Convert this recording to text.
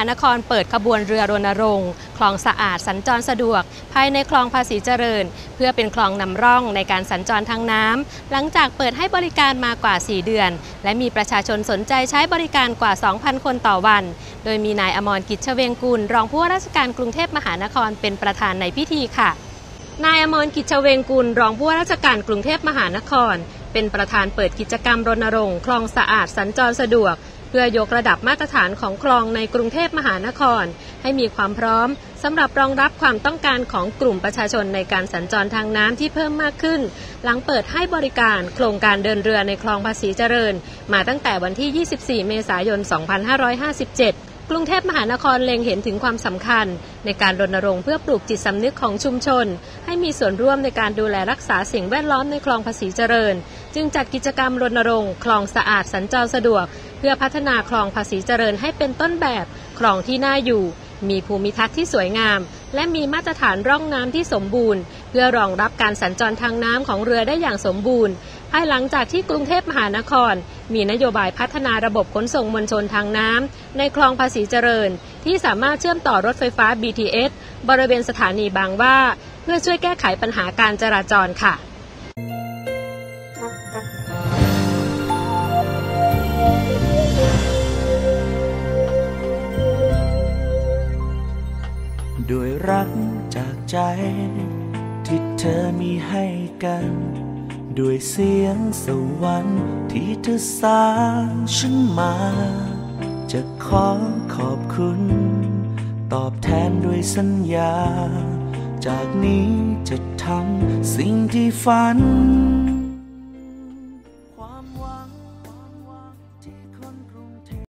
านครเปิดขบวนเรือรณรงค์คลองสะอาดสัญจรสะดวก ภายในคลองภาษีเจริญ เพื่อเป็นคลองนำร่องในการสัญจรทางน้ำหลังจากเปิดให้บริการมากว่า 4 เดือน และมีประชาชนสนใจใช้บริการกว่า 2,000 คนต่อวัน โดยมีนายอมรกิจเชเวงกุล รองผู้ว่าราชการกรุงเทพมหานครเป็นประธานในพิธีค่ะ นายอมรกิจเชเวงกุล รองผู้ว่าราชการกรุงเทพมหานครเป็นประธานเปิดกิจกรรมรณรงค์คลองสะอาดสัญจรสะดวก เพื่อยกระดับมาตรฐานของคลองในกรุงเทพมหานคร ให้มีความพร้อมสำหรับรองรับความต้องการของกลุ่มประชาชนในการสัญจรทางน้ำที่เพิ่มมากขึ้น หลังเปิดให้บริการโครงการเดินเรือในคลองภาษีเจริญ มาตั้งแต่วันที่ 24 เมษายน 2557กรุงเทพมหานครเล็งเห็นถึงความสำคัญ ในการรณรงค์เพื่อปลูกจิตสำนึกของชุมชน ให้มีส่วนร่วมในการดูแลรักษาสิ่งแวดล้อมในคลองภาษีเจริญ จึงจัดกิจกรรมรณรงค์คลองสะอาดสัญจรสะดวก เพื่อพัฒนาคลองภาษีเจริญให้เป็นต้นแบบคลองที่น่าอยู่ มีภูมิทัศน์ที่สวยงาม และมีมาตรฐานร่องน้ำที่สมบูรณ์ เพื่อรองรับการสัญจรทางน้ำของเรือได้อย่างสมบูรณ์ ภายหลังจากที่กรุงเทพมหานคร มีนโยบายพัฒนาระบบขนส่งมวลชนทางน้ำในคลองภาษีเจริญ ที่สามารถเชื่อมต่อรถไฟฟ้า BTS บริเวณสถานีบางว่า เพื่อช่วยแก้ไขปัญหาการจราจรค่ะ ด้วยรักจากใจ ที่เธอมีให้กัน ด้วยเสียงสวรรค์ที่เธอสร้างฉันมา จะขอขอบคุณ ตอบแทนด้วยสัญญา จากนี้จะทำสิ่งที่ฝัน